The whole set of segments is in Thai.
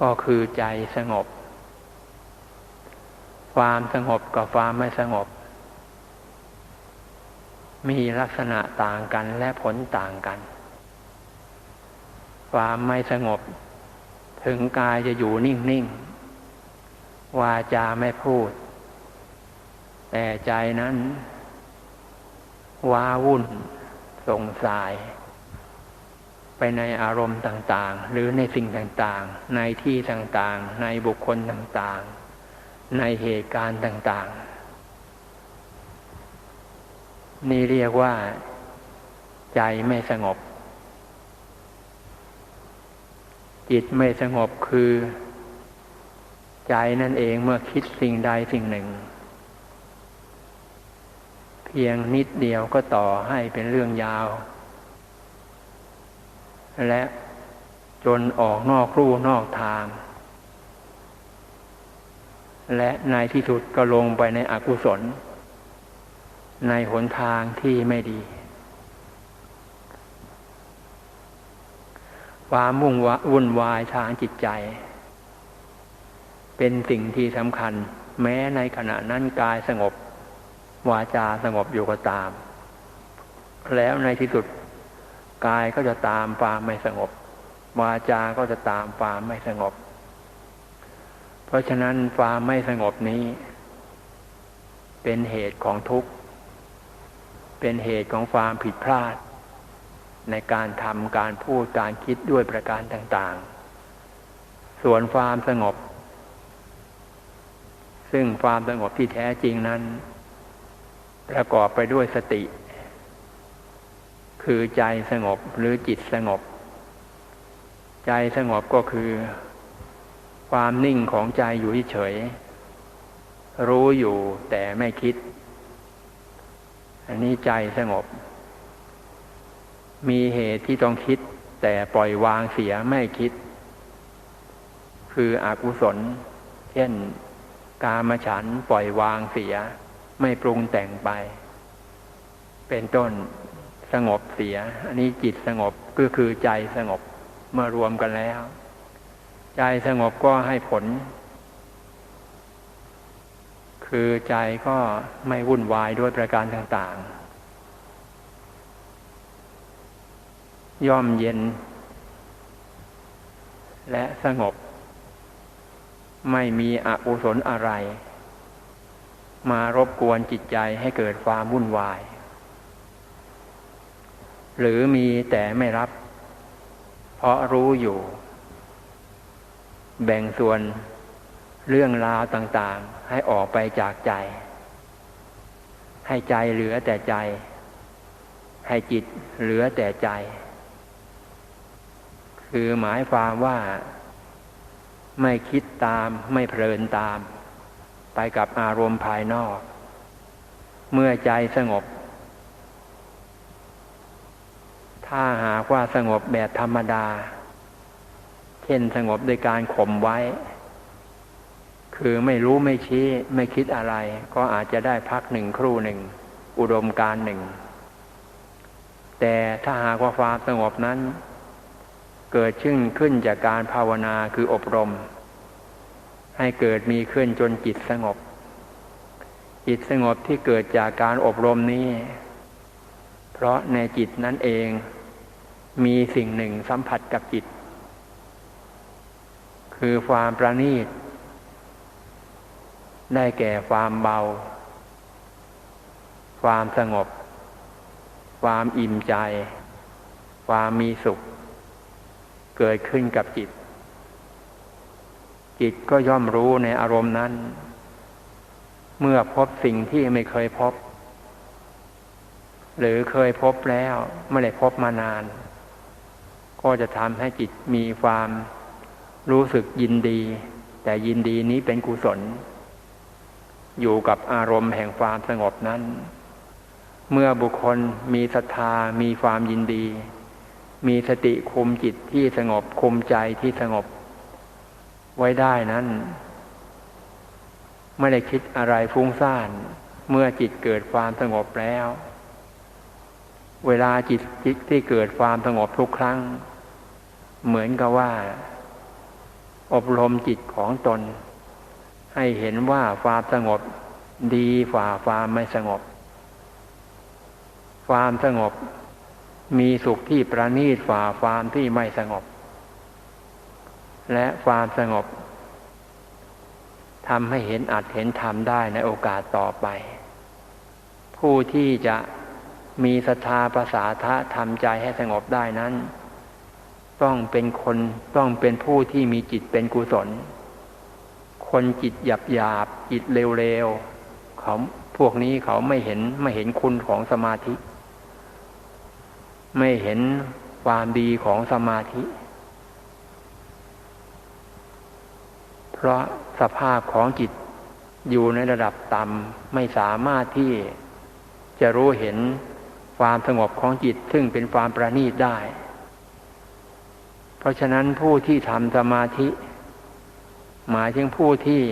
ก็คือใจสงบ ความสงบกับความไม่สงบ มีลักษณะต่างกันและผลต่างกัน ความไม่สงบ ถึงกายจะอยู่นิ่ง ๆ วาจาไม่พูด แต่ใจนั้นว้าวุ่นสงสัย ไปในอารมณ์ต่างๆ หรือในสิ่งต่างๆ ในที่ต่างๆ ในบุคคลต่างๆ ในเหตุการณ์ต่างๆ นี่เรียกว่า ใจไม่สงบ จิตไม่สงบคือ ใจนั่นเองเมื่อคิดสิ่งใดสิ่งหนึ่ง เพียงนิดเดียวก็ต่อให้เป็นเรื่องยาว และจนออกนอกรูนอกทาง และในที่สุดก็ลงไปในอกุศล ในหนทางที่ไม่ดี ความมุ่งวุ่นวายทางจิตใจ เป็นสิ่งที่สำคัญ แม้ในขณะนั้นกายสงบ วาจาสงบอยู่ก็ตาม แล้วในที่สุด กายก็จะตามความไม่สงบ วาจาก็จะตามความไม่สงบ เพราะฉะนั้นความไม่สงบนี้ เป็นเหตุของทุกข์ เป็นเหตุของความผิดพลาด ในการทำการพูดการคิดด้วยประการต่างๆ ส่วนความสงบ ซึ่งความสงบที่แท้จริงนั้น ประกอบไปด้วยสติ คือใจสงบหรือจิตสงบ ใจสงบก็คือ ความนิ่งของใจอยู่เฉย รู้อยู่แต่ไม่คิด อันนี้ใจสงบ มีเหตุที่ต้องคิด แต่ปล่อยวางเสียไม่คิด คืออกุศล เช่น กามฉันปล่อยวางเสีย ไม่ปรุงแต่งไป เป็นต้น สงบเสีย อันนี้จิตสงบก็คือใจสงบเมื่อรวมกันแล้ว ใจสงบก็ให้ผล คือใจก็ไม่วุ่นวายด้วยประการต่างๆ ย่อมเย็น และสงบ ไม่มีอกุศลอะไร มารบกวนจิตใจให้เกิดความวุ่นวาย หรือมีแต่ไม่รับ เพราะรู้อยู่ แบ่งส่วนเรื่องราวต่างๆ ให้ออกไปจากใจ ให้ใจเหลือแต่ใจ ให้จิตเหลือแต่ใจ คือหมายความว่า ไม่คิดตามไม่เพลินตาม ไปกับอารมณ์ภายนอก เมื่อใจสงบ ถ้าหากว่าสงบแบบธรรมดา เช่นสงบโดยการข่มไว้ คือไม่รู้ไม่ชี้ไม่คิดอะไร ก็อาจจะได้พักหนึ่งครู่หนึ่ง อุดมการหนึ่ง แต่ถ้าหากว่าความสงบนั้น เกิดขึ้นขึ้นจากการภาวนาคืออบรม ให้เกิดมีขึ้นจนจิตสงบ จิตสงบที่เกิดจากการอบรมนี้เพราะในจิตนั้นเอง มีสิ่งหนึ่งสัมผัสกับจิต คือความประณีต ได้แก่ความเบา ความสงบ ความอิ่มใจ ความมีสุข เกิดขึ้นกับจิต จิตก็ย่อมรู้ในอารมณ์นั้น เมื่อพบสิ่งที่ไม่เคยพบ หรือเคยพบแล้วไม่ได้พบมานาน ก็จะทำให้จิตมีความรู้สึกยินดี แต่ยินดีนี้เป็นกุศล อยู่กับอารมณ์แห่งความสงบนั้น เมื่อบุคคลมีศรัทธามีความยินดี มีสติคุมจิตที่สงบคุมใจที่สงบ ไว้ได้นั้น ไม่ได้คิดอะไรฟุ้งซ่าน เมื่อจิตเกิดความสงบแล้ว เวลาจิตที่เกิดความสงบทุกครั้ง เหมือนกับว่า อบรมจิตของตน ให้เห็นว่าความสงบดีฝ่าความไม่สงบ ความสงบ มีสุขที่ประณีตฝ่าความที่ไม่สงบ และความสงบทำให้เห็นอัดเห็นทำได้ในโอกาสต่อไป ผู้ที่จะมีศรัทธาภาษาทะทำใจให้สงบได้นั้น ต้องเป็นคนต้องเป็นผู้ที่มีจิตเป็นกุศล คนจิตหยาบหยาบจิตเร็วๆเขาพวกนี้เขาไม่เห็นไม่เห็นคุณของสมาธิ ไม่เห็นความดีของสมาธิ เพราะสภาพของจิตอยู่ในระดับต่ำไม่สามารถที่จะรู้เห็นความสงบของจิตซึ่งเป็นความประณีตได้ เพราะฉะนั้นผู้ที่ทำสมาธิ หมายถึงผู้ที่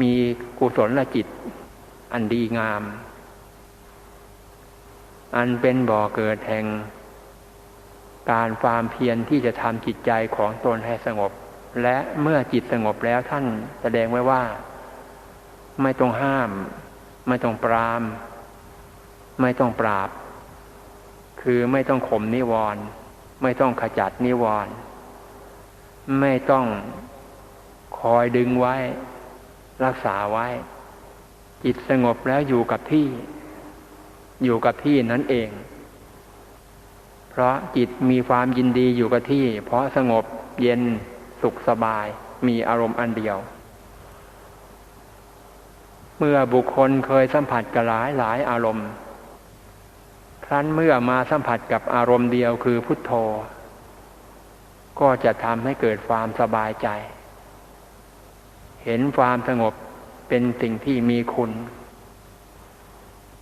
มีกุศลจิต อันดีงาม อันเป็นบ่อเกิดแห่ง การความเพียรที่จะทำจิตใจของตนให้สงบ และเมื่อจิตสงบแล้วท่านแสดงไว้ว่า ไม่ต้องห้าม ไม่ต้องปราม ไม่ต้องปราบ คือไม่ต้องข่มนิวรณ์ ไม่ต้องขจัดนิวรณ์ไม่ต้องคอยดึงไว้ รักษาไว้ จิตสงบแล้วอยู่กับที่ อยู่กับที่นั่นเอง เพราะจิตมีความยินดีอยู่กับที่ เพราะสงบเย็นสุขสบาย มีอารมณ์อันเดียว เมื่อบุคคลเคยสัมผัสกับหลายหลายอารมณ์ ครั้นเมื่อมาสัมผัสกับอารมณ์เดียวคือพุทโธ ก็จะทำให้เกิดความสบายใจ เห็นความสงบเป็นสิ่งที่มีคุณ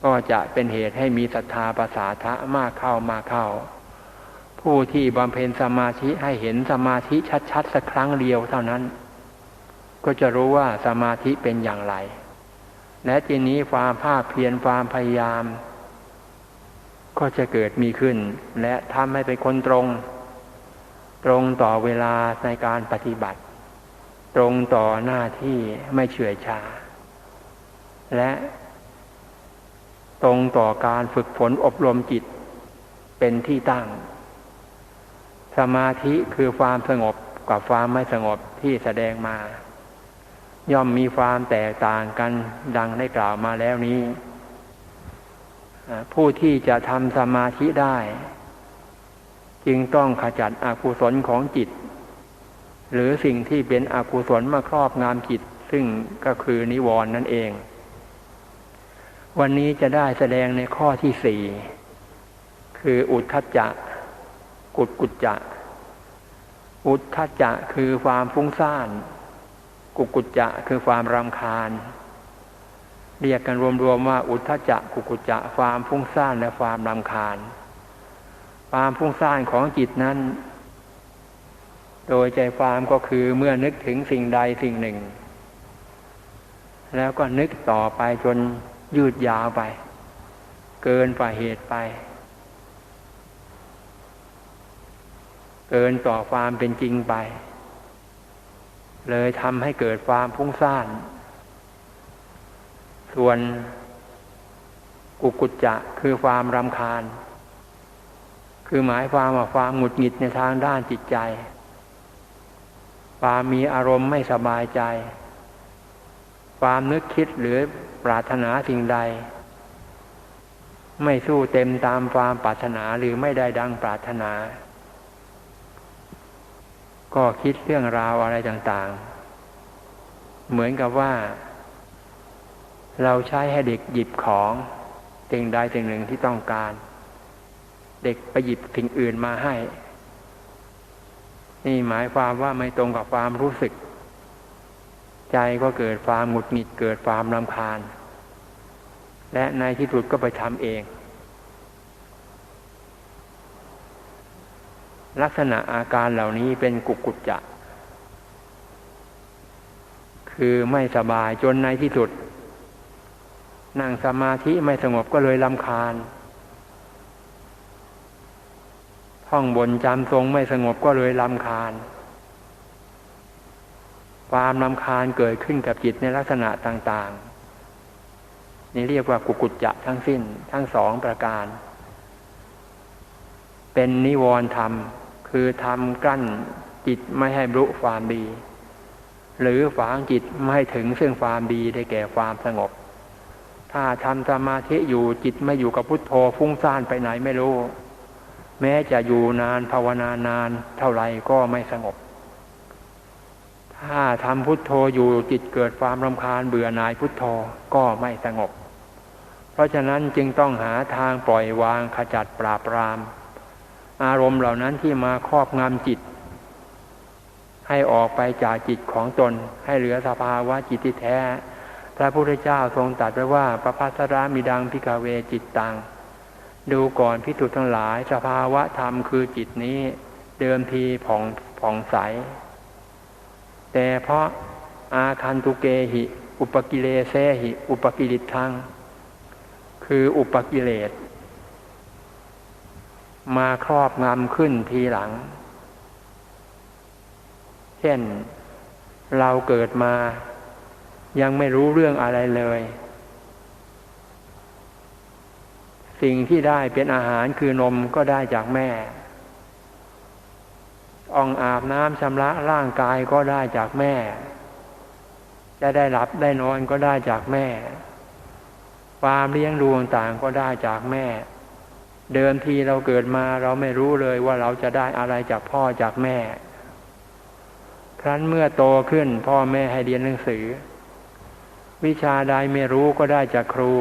ก็จะเป็นเหตุให้มีศรัทธาภาษาทะมากเข้ามาเข้า ผู้ที่บำเพ็ญสมาธิให้เห็นสมาธิชัดๆสักครั้งเดียวเท่านั้น ก็จะรู้ว่าสมาธิเป็นอย่างไร และทีนี้ความภาคเพียรความพยายาม ก็จะเกิดมีขึ้น และทำให้เป็นคนตรง ตรงต่อเวลาในการปฏิบัติ ตรงต่อหน้าที่ไม่เฉื่อยชา และตรงต่อการฝึกฝนอบรมจิตเป็นที่ตั้ง สมาธิคือความสงบกับความไม่สงบที่แสดงมา ย่อมมีความแตกต่างกันดังได้กล่าวมาแล้วนี้ ผู้ที่จะทำสมาธิได้ จึงต้องขจัดอกุศลของจิต หรือสิ่งที่เป็นอกุศลมาครอบงามจิต ซึ่งก็คือนิวรณ์นั่นเอง วันนี้จะได้แสดงในข้อที่สี่คืออุทธัจจะกุดกุจจะ อุทธัจจะคือความฟุ้งซ่าน กุกุจจะคือความรำคาญ เรียกกันรวมๆว่า อุทธจักกุกุจะความฟุ้งซ่านและความลำคาญ ความฟุ้งซ่านของจิตนั้น โดยใจความก็คือเมื่อนึกถึงสิ่งใดสิ่งหนึ่ง แล้วก็นึกต่อไปจนยืดยาวไป เกินฝ่าเหตุไป เกินต่อความเป็นจริงไป เลยทำให้เกิดความฟุ้งซ่าน ส่วนกุกุจจะคือความรำคาญ คือหมายความว่าความหงุดหงิดในทางด้านจิตใจ ความมีอารมณ์ไม่สบายใจ ความนึกคิดหรือปรารถนาสิ่งใด ไม่สู้เต็มตามความปรารถนาหรือไม่ได้ดังปรารถนา ก็คิดเรื่องราวอะไรต่างๆ เหมือนกับว่า เราใช้ให้เด็กหยิบของสิ่งใดสิ่งหนึ่งที่ต้องการ เด็กไปหยิบสิ่งอื่นมาให้ นี่หมายความว่าไม่ตรงกับความรู้สึก ใจก็เกิดความหงุดหงิดเกิดความรำคาญ และในที่สุดก็ไปทำเอง ลักษณะอาการเหล่านี้เป็นกุกกุจจะ คือไม่สบายจนในที่สุด นั่งสมาธิไม่สงบก็เลยลำคาญท่องบนจำทรงไม่สงบก็เลยลำคาญ ความลำคาญเกิดขึ้นกับจิตในลักษณะต่างๆ นี่เรียกว่ากุกุจจะทั้งสิ้นทั้งสองประการ เป็นนิวรณ์ธรรม คือทำกั้นจิตไม่ให้บรุความดี หรือฝางจิตไม่ให้ถึงซึ่งความดีได้แก่ความสงบ ถ้าทำสมาธิอยู่จิตไม่อยู่กับพุทโธฟุ้งซ่านไปไหนไม่รู้ แม้จะอยู่นานภาวนานานเท่าไรก็ไม่สงบ ถ้าทำพุทโธอยู่จิตเกิดความรำคาญเบื่อหน่ายพุทโธก็ไม่สงบ เพราะฉะนั้นจึงต้องหาทางปล่อยวางขจัดปราบปราม อารมณ์เหล่านั้นที่มาครอบงำจิต ให้ออกไปจากจิตของตนให้เหลือสภาวะจิตที่แท้ พระพุทธเจ้าทรงตรัสไว้ว่าประพัสรามิดังพิกาเวจิตตัง ดูก่อนพิจุทั้งหลายสภาวะธรรมคือจิตนี้ เดิมทีผ่องผ่องใส แต่เพราะอาคันตุเกหิ อุปกิเลเสหิ อุปกิริทัง คืออุปกิเลส มาครอบงำขึ้นทีหลัง เช่นเราเกิดมา ยังไม่รู้เรื่องอะไรเลย สิ่งที่ได้เป็นอาหารคือนมก็ได้จากแม่อ่องอาบน้ำชำระร่างกายก็ได้จากแม่ จะได้หลับได้นอนก็ได้จากแม่ ความเลี้ยงดูต่างก็ได้จากแม่ เดิมทีเราเกิดมาเราไม่รู้เลยว่าเราจะได้อะไรจากพ่อจากแม่ ครั้นเมื่อโตขึ้นพ่อแม่ให้เรียนหนังสือ วิชาใดไม่รู้ก็ได้จากครู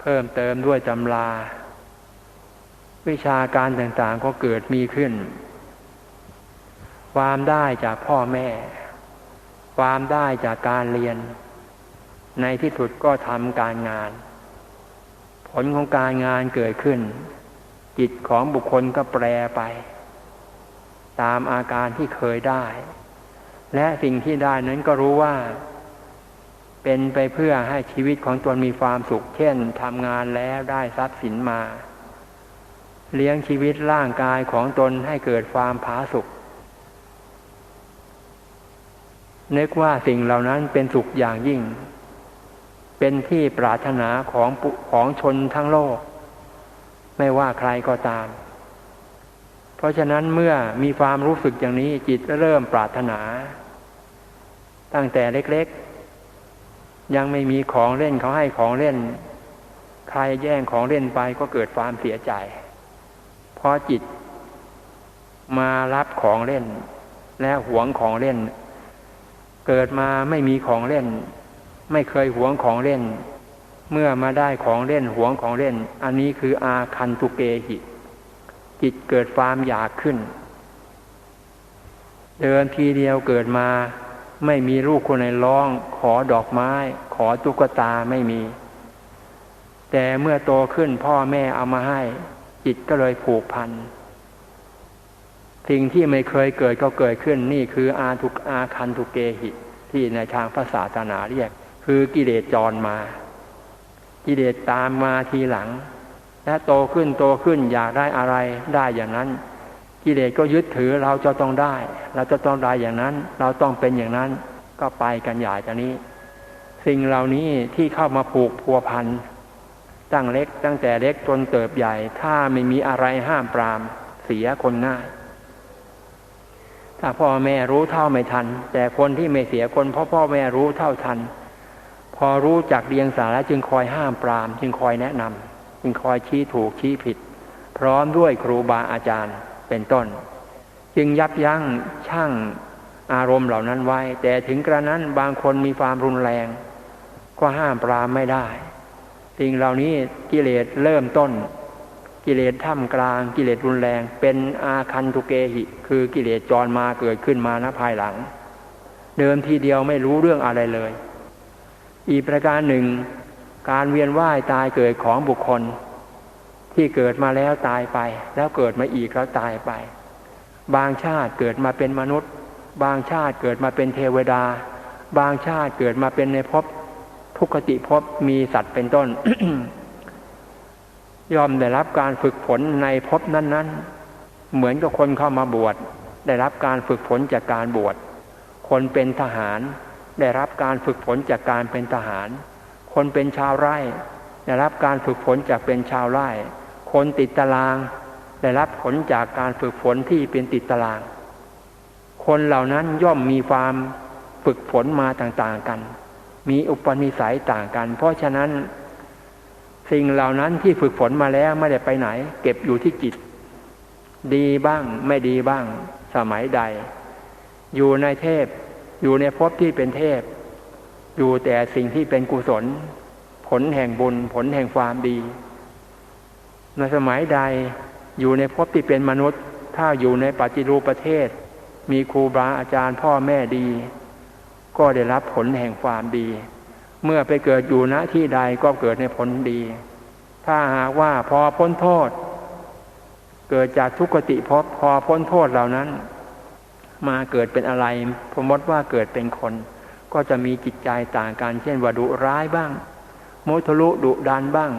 เพิ่มเติมด้วยตำรา วิชาการต่างๆก็เกิดมีขึ้น ความได้จากพ่อแม่ ความได้จากการเรียน ในที่สุดก็ทำการงาน ผลของการงานเกิดขึ้น จิตของบุคคลก็แปรไป ตามอาการที่เคยได้ และสิ่งที่ได้นั้นก็รู้ว่า เป็นไปเพื่อให้ชีวิตของตนมีความสุข เช่นทำงานแล้วได้ทรัพย์สินมา เลี้ยงชีวิตร่างกายของตนให้เกิดความผาสุขนึกว่าสิ่งเหล่านั้นเป็นสุขอย่างยิ่ง เป็นที่ปรารถนาของของชนทั้งโลก ไม่ว่าใครก็ตาม เพราะฉะนั้นเมื่อมีความรู้สึกอย่างนี้จิตเริ่มปรารถนา ตั้งแต่เล็กๆ ยังไม่มีของเล่นเขาให้ของเล่น ใครแย่งของเล่นไปก็เกิดความเสียใจ เพราะจิตมารับของเล่น และหวงของเล่น เกิดมาไม่มีของเล่น ไม่เคยหวงของเล่น เมื่อมาได้ของเล่นหวงของเล่น อันนี้คืออาคันตุเกหิจิตเกิดความอยากขึ้น เดินทีเดียวเกิดมา ไม่มีลูกคนไหนร้อง ขอดอกไม้ ขอตุ๊กตาไม่มี แต่เมื่อโตขึ้นพ่อแม่เอามาให้ จิตก็เลยผูกพันสิ่งที่ไม่เคยเกิดก็เกิดขึ้นนี่คืออาทุกอาคันทุเกหิ ที่ในทางภาษาศาสนาเรียก คือกิเลสจรมา กิเลสตามมาทีหลัง และโตขึ้นโตขึ้นอยากได้อะไรได้อย่างนั้น กิเลสก็ยึดถือเราจะต้องได้ เราจะต้องได้อย่างนั้น เราต้องเป็นอย่างนั้นก็ไปกันใหญ่จากนี้ สิ่งเหล่านี้ที่เข้ามาผูกพัวพันตั้งเล็กตั้งแต่เล็กจนเติบใหญ่ ถ้าไม่มีอะไรห้ามปราม เสียคนง่าย ถ้าพ่อแม่รู้เท่าไม่ทัน แต่คนที่ไม่เสียคนเพราะพ่อแม่รู้เท่าทัน พอรู้จักเรียงสาแล้วจึงคอยห้ามปราม จึงคอยแนะนำจึงคอยชี้ถูกชี้ผิด พร้อมด้วยครูบาอาจารย์ เป็นต้น จึงยับยั้งชั่งอารมณ์เหล่านั้นไว้ แต่ถึงกระนั้นบางคนมีความรุนแรง ก็ห้ามปรามไม่ได้สิ่งเหล่านี้กิเลสเริ่มต้น กิเลสท่ามกลาง กิเลสรุนแรง เป็นอาคันตุเกหิ คือกิเลสจรมาเกิดขึ้นมาณภายหลัง เดิมทีเดียวไม่รู้เรื่องอะไรเลย อีกประการหนึ่ง การเวียนว่ายตายเกิดของบุคคล ที่เกิดมาแล้วตายไป แล้วเกิดมาอีกแล้วตายไป บางชาติเกิดมาเป็นมนุษย์ บางชาติเกิดมาเป็นเทวดา บางชาติเกิดมาเป็นในภพทุกขติภพมีสัตว์เป็นต้น ยอมได้รับการฝึกฝนในภพนั้นๆ เหมือนกับคนเข้ามาบวชได้รับการฝึกฝนจากการบวชคนเป็นทหาร ได้รับการฝึกฝนจากการเป็นทหาร คนเป็นชาวไร่ ได้รับการฝึกฝนจากเป็นชาวไร่ คนติดตาราง ได้รับผลจากการฝึกฝนที่เป็นติดตาราง คนเหล่านั้นย่อมมีความฝึกฝนมาต่างๆกัน มีอุปนิสัยต่างกัน เพราะฉะนั้น สิ่งเหล่านั้นที่ฝึกฝนมาแล้วไม่ได้ไปไหน เก็บอยู่ที่จิต ดีบ้างไม่ดีบ้าง สมัยใด อยู่ในเทพ อยู่ในภพที่เป็นเทพ อยู่แต่สิ่งที่เป็นกุศล ผลแห่งบุญผลแห่งความดี ในสมัยใดอยู่ในภพที่เป็นมนุษย์ ถ้าอยู่ในปัจจิรูปประเทศ มีครูบาอาจารย์พ่อแม่ดี ก็ได้รับผลแห่งความดี เมื่อไปเกิดอยู่ณที่ใดก็เกิดในผลดี ถ้าหากว่าพอพ้นโทษ เกิดจากทุกขติภพพอพ้นโทษเหล่านั้น มาเกิดเป็นอะไรสมมติว่าเกิดเป็นคน ก็จะมีจิตใจต่างกันเช่นว่าดุร้ายบ้าง โมทลุดุดันบ้าง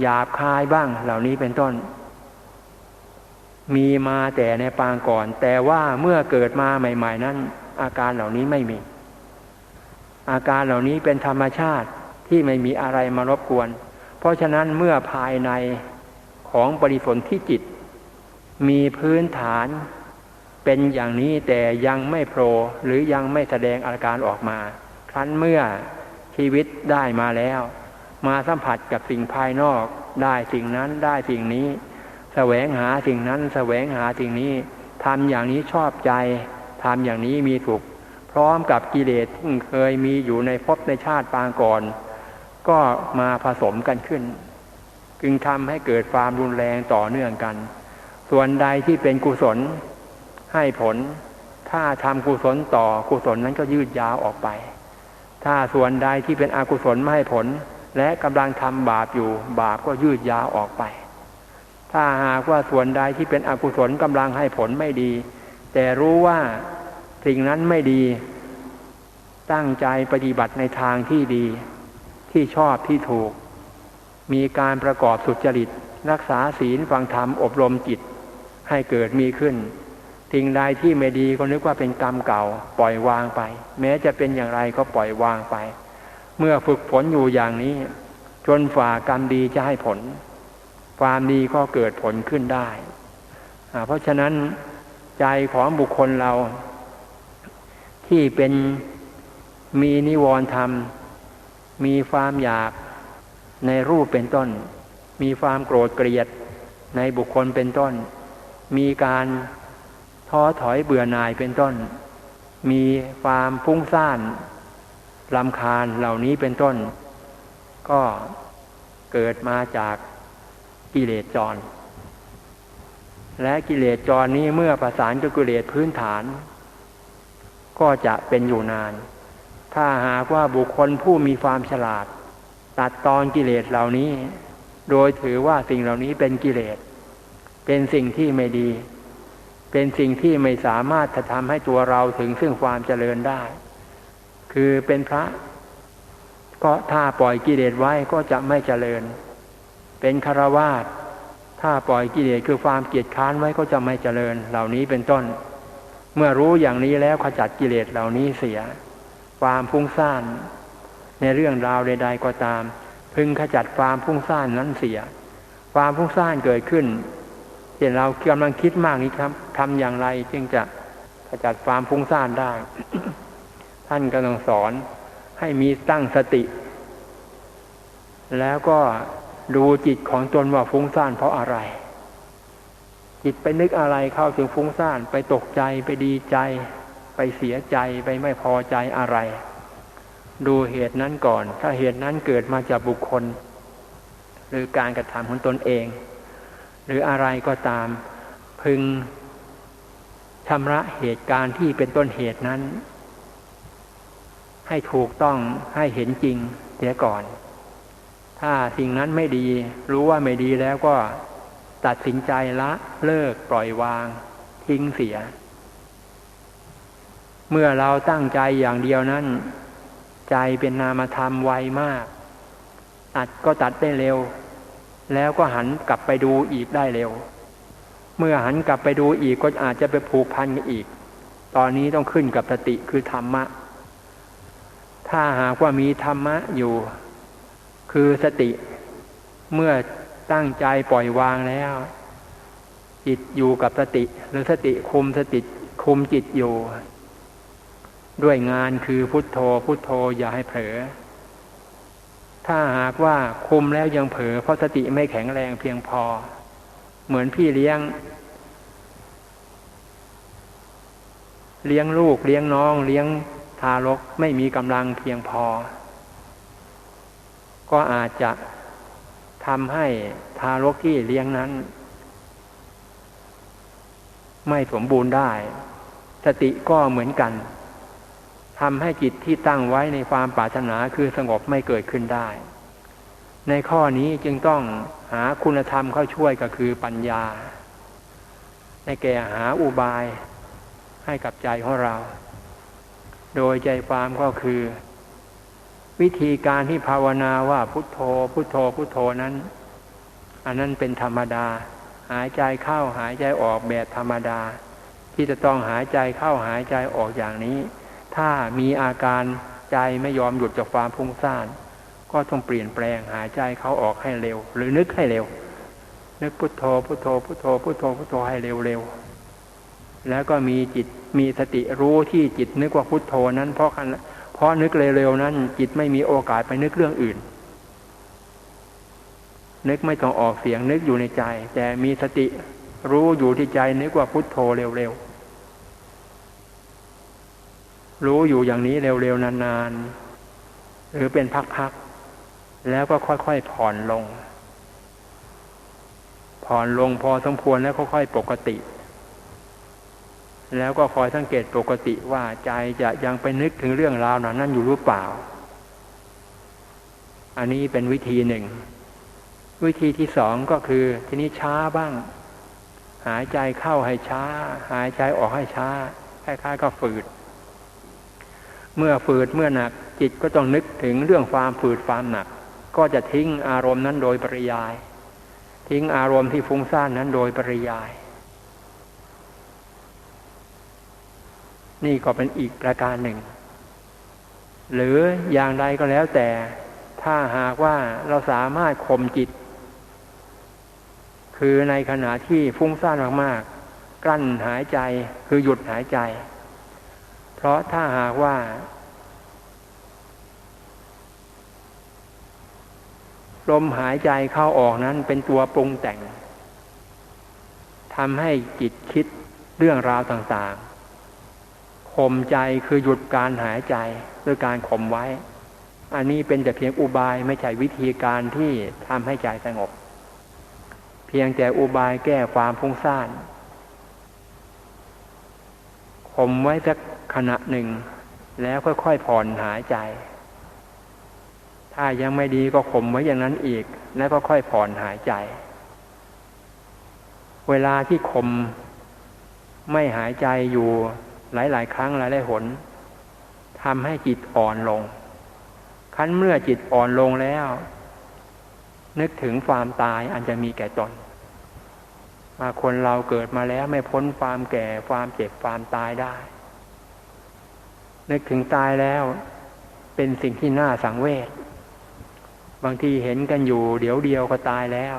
หยาบคายบ้าง เหล่านี้เป็นต้น มีมาแต่ในปางก่อน แต่ว่าเมื่อเกิดมาใหม่ ๆ นั้น อาการเหล่านี้ไม่มี อาการเหล่านี้เป็นธรรมชาติที่ไม่มีอะไรมารบกวน เพราะฉะนั้นเมื่อภายในของปริสนที่จิต มีพื้นฐานเป็นอย่างนี้แต่ยังไม่โผล่หรือยังไม่แสดงอาการออกมา ครั้นเมื่อชีวิตได้มาแล้ว มาสัมผัสกับสิ่งภายนอกได้สิ่งนั้นได้สิ่งนี้แสวงหาสิ่งนั้นแสวงหาสิ่งนี้ทำอย่างนี้ชอบใจทำอย่างนี้มีถูก พร้อมกับกิเลสที่เคยมีอยู่ในภพในชาติปางก่อน ก็มาผสมกันขึ้น จึงทำให้เกิดความรุนแรงต่อเนื่องกัน ส่วนใดที่เป็นกุศลให้ผล ถ้าทำกุศลต่อกุศลนั้นก็ยืดยาวออกไป ถ้าส่วนใดที่เป็นอกุศลไม่ให้ผล และกำลังทำบาปอยู่ บาปก็ยืดยาวออกไป ถ้าหากว่าส่วนใดที่เป็นอกุศลกำลังให้ผลไม่ดี แต่รู้ว่าสิ่งนั้นไม่ดี ตั้งใจปฏิบัติในทางที่ดี ที่ชอบที่ถูก มีการประกอบสุจริต รักษาศีลฟังธรรมอบรมจิต ให้เกิดมีขึ้นสิ่งใดที่ไม่ดีก็นึกว่าเป็นกรรมเก่า ปล่อยวางไป แม้จะเป็นอย่างไรก็ปล่อยวางไป เมื่อฝึกฝนอยู่อย่างนี้ จนฝ่ากรรมดีจะให้ผล ความดีก็เกิดผลขึ้นได้ เพราะฉะนั้นใจของบุคคลเรา ที่เป็นมีนิวรณ์ธรรม มีความอยากในรูปเป็นต้น มีความโกรธเกลียดในบุคคลเป็นต้น มีการท้อถอยเบื่อหน่ายเป็นต้น มีความฟุ้งซ่าน ลำคาญเหล่านี้เป็นต้น ก็เกิดมาจากกิเลสจร และกิเลสจรนี้เมื่อประสานกับกิเลสพื้นฐาน ก็จะเป็นอยู่นาน ถ้าหากว่าบุคคลผู้มีความฉลาด ตัดตอนกิเลสเหล่านี้ โดยถือว่าสิ่งเหล่านี้เป็นกิเลส เป็นสิ่งที่ไม่ดี เป็นสิ่งที่ไม่สามารถจะทำให้ตัวเราถึงซึ่งความเจริญได้ คือเป็นพระ ก็ถ้าปล่อยกิเลสไว้ก็จะไม่เจริญ เป็นคารวาสถ้าปล่อยกิเลสคือความเกียจค้านไว้ก็จะไม่เจริญ เหล่านี้เป็นต้น เมื่อรู้อย่างนี้แล้วขจัดกิเลสเหล่านี้เสีย ความฟุ้งซ่าน ในเรื่องราวใด ๆ ก็ตาม พึงขจัดความฟุ้งซ่านนั้นเสีย ความฟุ้งซ่านเกิดขึ้นเช่นเรากำลังคิดมากนี้ครับทำอย่างไรจึงจะขจัดความฟุ้งซ่านได้ ท่านก็ต้องสอนให้มีตั้งสติ แล้วก็ดูจิตของตนว่าฟุ้งซ่านเพราะอะไร จิตไปนึกอะไรเข้าถึงฟุ้งซ่านไปตกใจไปดีใจ ไปเสียใจไปไม่พอใจอะไร ดูเหตุนั้นก่อน ถ้าเหตุนั้นเกิดมาจากบุคคล หรือการกระทำของตนเอง หรืออะไรก็ตามพึงชำระเหตุการณ์ที่เป็นต้นเหตุนั้น ให้ถูกต้องให้เห็นจริงเสียก่อน ถ้าสิ่งนั้นไม่ดี รู้ว่าไม่ดีแล้วก็ตัดสินใจละเลิกปล่อยวาง ทิ้งเสีย เมื่อเราตั้งใจอย่างเดียวนั้น ใจเป็นนามธรรมไวมาก ตัดก็ตัดได้เร็ว แล้วก็หันกลับไปดูอีกได้เร็ว เมื่อหันกลับไปดูอีกก็อาจจะไปผูกพันกันอีก ตอนนี้ต้องขึ้นกับสติคือธรรมะ ถ้าหากว่ามีธรรมะอยู่ คือสติเมื่อตั้งใจปล่อยวางแล้ว จิตอยู่กับสติ หรือสติคุมสติคุมจิตอยู่ ด้วยงานคือพุทโธพุทโธอย่าให้เผลอถ้าหากว่าคุมแล้วยังเผลอเพราะสติไม่แข็งแรงเพียงพอ เหมือนพี่เลี้ยง เลี้ยงลูกเลี้ยงน้องเลี้ยง ทารกไม่มีกำลังเพียงพอ ก็อาจจะทำให้ทารกที่เลี้ยงนั้น ไม่สมบูรณ์ได้ สติก็เหมือนกันทำให้จิตที่ตั้งไว้ในความปรารถนาคือสงบไม่เกิดขึ้นได้ ในข้อนี้จึงต้องหาคุณธรรมเข้าช่วยก็คือปัญญา ในแก่หาอุบายให้กับใจของเรา โดยใจความก็คือ วิธีการที่ภาวนาว่าพุทโธ พุทโธพุทโธนั้น อันนั้นเป็นธรรมดา หายใจเข้าหายใจออกแบบธรรมดา ที่จะต้องหายใจเข้าหายใจออกอย่างนี้ ถ้ามีอาการใจไม่ยอมหยุดจากความพุ่งซ่านก็ต้องเปลี่ยนแปลงหายใจเขาออกให้เร็ว หรือนึกให้เร็ว นึกพุทโธพุทโธพุทโธพุทโธพุทโธให้เร็วเร็ว แล้วก็มีจิตมีสติรู้ที่จิตนึกว่าพุทโธนั้น เพราะเพราะนึกเร็วๆนั้น จิตไม่มีโอกาสไปนึกเรื่องอื่น นึกไม่ต้องออกเสียงนึกอยู่ในใจ แต่มีสติรู้อยู่ที่ใจนึกว่าพุทโธเร็วๆรู้อยู่อย่างนี้เร็วๆนานๆหรือเป็นพักๆแล้วก็ค่อยๆผ่อนลง ผ่อนลงพอสมควรแล้วค่อยๆปกติ แล้วก็คอยสังเกตปกติว่าใจจะยังไปนึกถึงเรื่องราวนั้นนั่นอยู่หรือเปล่า อันนี้เป็นวิธีหนึ่ง วิธีที่สองก็คือ ทีนี้ช้าบ้าง หายใจเข้าให้ช้า หายใจออกให้ช้าคล้ายๆก็ฝืด เมื่อฝืดเมื่อหนัก จิตก็ต้องนึกถึงเรื่องความฝืดความหนัก ก็จะทิ้งอารมณ์นั้นโดยปริยาย ทิ้งอารมณ์ที่ฟุ้งซ่านนั้นโดยปริยาย นี่ก็เป็นอีกประการหนึ่ง หรืออย่างใดก็แล้วแต่ ถ้าหากว่าเราสามารถข่มจิต คือในขณะที่ฟุ้งซ่านมากๆ กลั้นหายใจคือหยุดหายใจ เพราะถ้าหากว่า ลมหายใจเข้าออกนั้นเป็นตัวปรุงแต่งทำให้จิตคิดเรื่องราวต่างๆ ข่มใจคือหยุดการหายใจด้วยการข่มไว้ อันนี้เป็นแต่เพียงอุบายไม่ใช่วิธีการที่ทำให้ใจสงบ เพียงแต่อุบายแก้ความพุ่งซ่านข่มไว้สักขณะหนึ่ง แล้วค่อยๆผ่อนหายใจ ถ้ายังไม่ดีก็ข่มไว้อย่างนั้นอีก แล้วก็ค่อยผ่อนหายใจ เวลาที่ข่มไม่หายใจอยู่ หลาย ๆ ครั้งหลายๆหนทำให้จิตอ่อนลง คั้นเมื่อจิตอ่อนลงแล้ว นึกถึงความตายอันจะมีแก่ตนมาคนเราเกิดมาแล้วไม่พ้นความแก่ความเจ็บความตายได้ นึกถึงตายแล้วเป็นสิ่งที่น่าสังเวชบางทีเห็นกันอยู่เดี๋ยวเดียวก็ตายแล้ว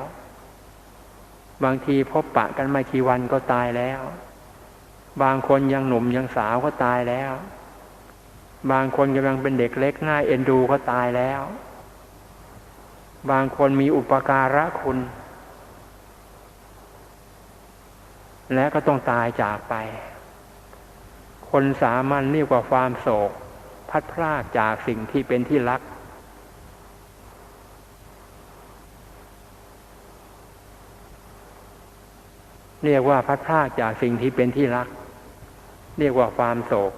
บางทีพบปะกันไม่กี่วันก็ตายแล้ว บางคนยังหนุ่มยังสาวก็ตายแล้ว บางคนกำลังเป็นเด็กเล็กหน้าเอ็นดูก็ตายแล้ว บางคนมีอุปการะคุณ และก็ต้องตายจากไป คนสามัญเรียกว่าความโศก พัดพลากจากสิ่งที่เป็นที่รัก เรียกว่าพัดพลากจากสิ่งที่เป็นที่รัก เรียกว่าความโศก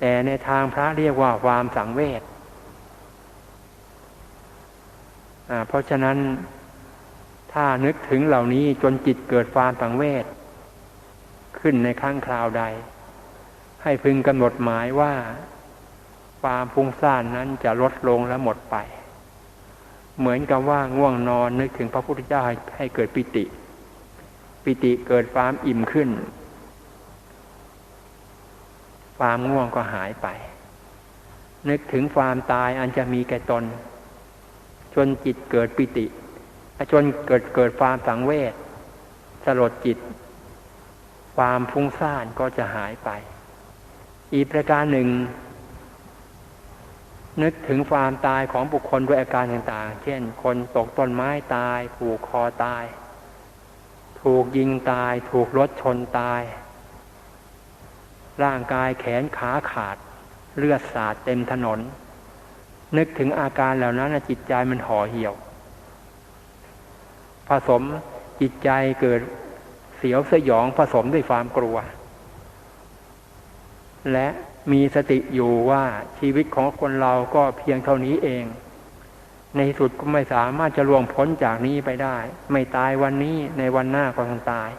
แต่ในทางพระเรียกว่าความสังเวชเพราะฉะนั้นถ้านึกถึงเหล่านี้จนจิตเกิดความสังเวชขึ้นในครั้งคราวใด ให้พึงกำหนดหมายว่า ความฟุ้งซ่านนั้นจะลดลงและหมดไป เหมือนกับว่าง่วงนอนนึกถึงพระพุทธเจ้าให้เกิดปิติ ปิติเกิดความอิ่มขึ้น ความง่วงก็หายไป นึกถึงความตายอันจะมีแก่ตน จนจิตเกิดปิติจนเกิดเกิดความสังเวชสลดจิต ความฟุ้งซ่านก็จะหายไป อีกประการหนึ่ง นึกถึงความตายของบุคคลด้วยอาการต่างๆ เช่น คนตกต้นไม้ตาย ผูกคอตาย ถูกยิงตาย ถูกรถชนตาย ร่างกายแขนขาขาด เลือดสาดเต็มถนน นึกถึงอาการเหล่านั้นจิตใจมันห่อเหี่ยว ผสมจิตใจเกิดเสียวสยองผสมด้วยความกลัว และมีสติอยู่ว่าชีวิตของคนเราก็เพียงเท่านี้เอง ในสุดก็ไม่สามารถจะล่วงพ้นจากนี้ไปได้ ไม่ตายวันนี้ในวันหน้าก็ต้องตาย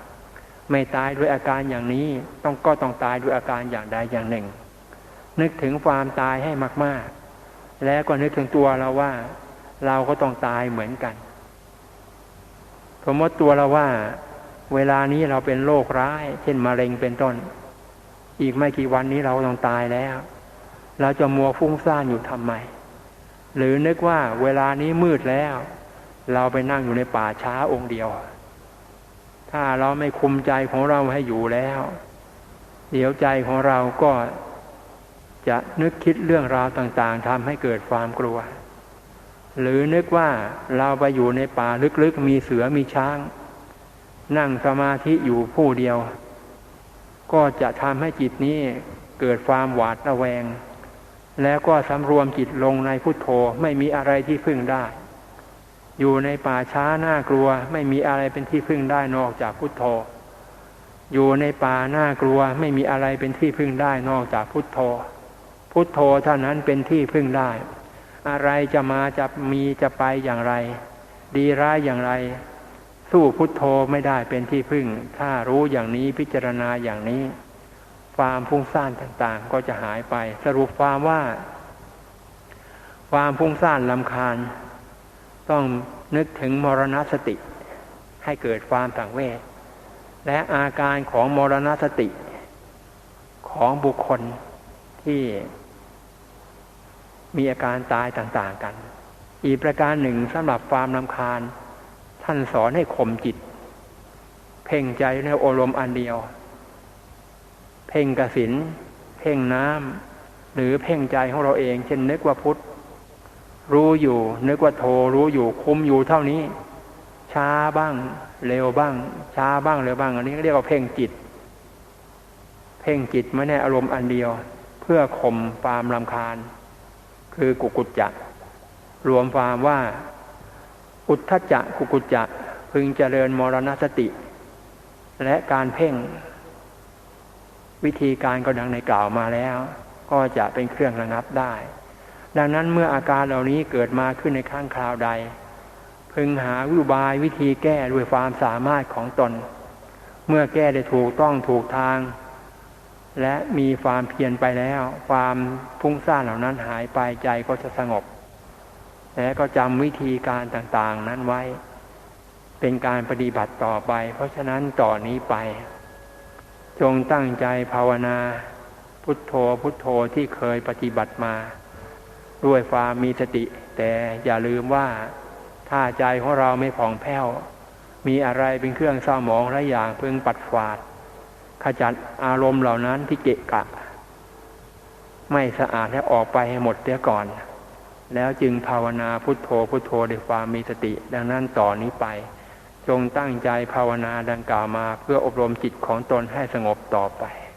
ไม่ตายด้วยอาการอย่างนี้ ต้องก็ต้องตายด้วยอาการอย่างใดอย่างหนึ่ง นึกถึงความตายให้มาก ๆ แล้วก็นึกถึงตัวเราว่า เราก็ต้องตายเหมือนกัน สมมติตัวเราว่า เวลานี้เราเป็นโรคร้าย เช่นมะเร็งเป็นต้น อีกไม่กี่วันนี้เราต้องตายแล้ว เราจะมัวฟุ้งซ่านอยู่ทำไม หรือนึกว่าเวลานี้มืดแล้ว เราไปนั่งอยู่ในป่าช้าองค์เดียว ถ้าเราไม่คุมใจของเราให้อยู่แล้ว เดี๋ยวใจของเราก็จะนึกคิดเรื่องราวต่างๆทำให้เกิดความกลัว หรือนึกว่าเราไปอยู่ในป่าลึกๆ มีเสือมีช้าง นั่งสมาธิอยู่ผู้เดียว ก็จะทำให้จิตนี้เกิดความหวาดระแวง แล้วก็สำรวมจิตลงในพุทโธไม่มีอะไรที่พึ่งได้ อยู่ในป่าช้าน่ากลัว ไม่มีอะไรเป็นที่พึ่งได้นอกจากพุทโธ อยู่ในป่าน่ากลัว ไม่มีอะไรเป็นที่พึ่งได้นอกจากพุทโธ พุทโธเท่านั้นเป็นที่พึ่งได้ อะไรจะมาจะมีจะไปอย่างไร ดีร้ายอย่างไร สู้พุทโธไม่ได้เป็นที่พึ่ง ถ้ารู้อย่างนี้พิจารณาอย่างนี้ ความพุ่งซ่านต่างๆ ก็จะหายไป สรุปความว่า ความพุ่งซ่านลำคาญ ต้องนึกถึงมรณสติ ให้เกิดความต่างเวทและอาการของมรณสติ ของบุคคลที่มีอาการตายต่างๆกัน อีกประการหนึ่งสำหรับความลำคาญ ท่านสอนให้ข่มจิต เพ่งใจในโอารมณ์อันเดียว เพ่งกสิน เพ่งน้ำหรือเพ่งใจของเราเอง เช่นนึกว่าพุทธ รู้อยู่ นึกว่าโทรู้อยู่คุมอยู่เท่านี้ ช้าบ้าง เร็วบ้าง ช้าบ้างเร็วบ้าง อันนี้เรียกว่าเพ่งจิต เพ่งจิตไม่ในอารมณ์อันเดียว เพื่อข่มความลำคาญ คือกุกุจจะรวมความว่า อุทธจักกุกุจจะพึงเจริญมรณสติ และการเพ่ง วิธีการก็ดังในกล่าวมาแล้ว ก็จะเป็นเครื่องระงับได้ ดังนั้นเมื่ออาการเหล่านี้เกิดมาขึ้นในข้างคราวใด พึงหาวิบายวิธีแก้ด้วยความสามารถของตน เมื่อแก้ได้ถูกต้องถูกทาง และมีความเพียรไปแล้ว ความพุ่งซ่านเหล่านั้นหายไปใจก็จะสงบ และก็จำวิธีการต่างๆนั้นไว้ เป็นการปฏิบัติต่อไป เพราะฉะนั้นต่อนนี้ไป จงตั้งใจภาวนา พุทโธพุทโธที่เคยปฏิบัติมา ด้วยความมีสติ แต่อย่าลืมว่าถ้าใจของเราไม่ผ่องแผ้ว มีอะไรเป็นเครื่องเศร้าหมองหลายอย่างเพิ่งปัดฝาด ขจัดอารมณ์เหล่านั้นที่เกะกะ ไม่สะอาดให้ออกไปให้หมดเสียก่อน แล้วจึงภาวนาพุทโธพุทโธด้วยความมีสติ ดังนั้นต่อนนี้ไป จงตั้งใจภาวนาดังกล่าวมาเพื่ออบรมจิตของตนให้สงบต่อไป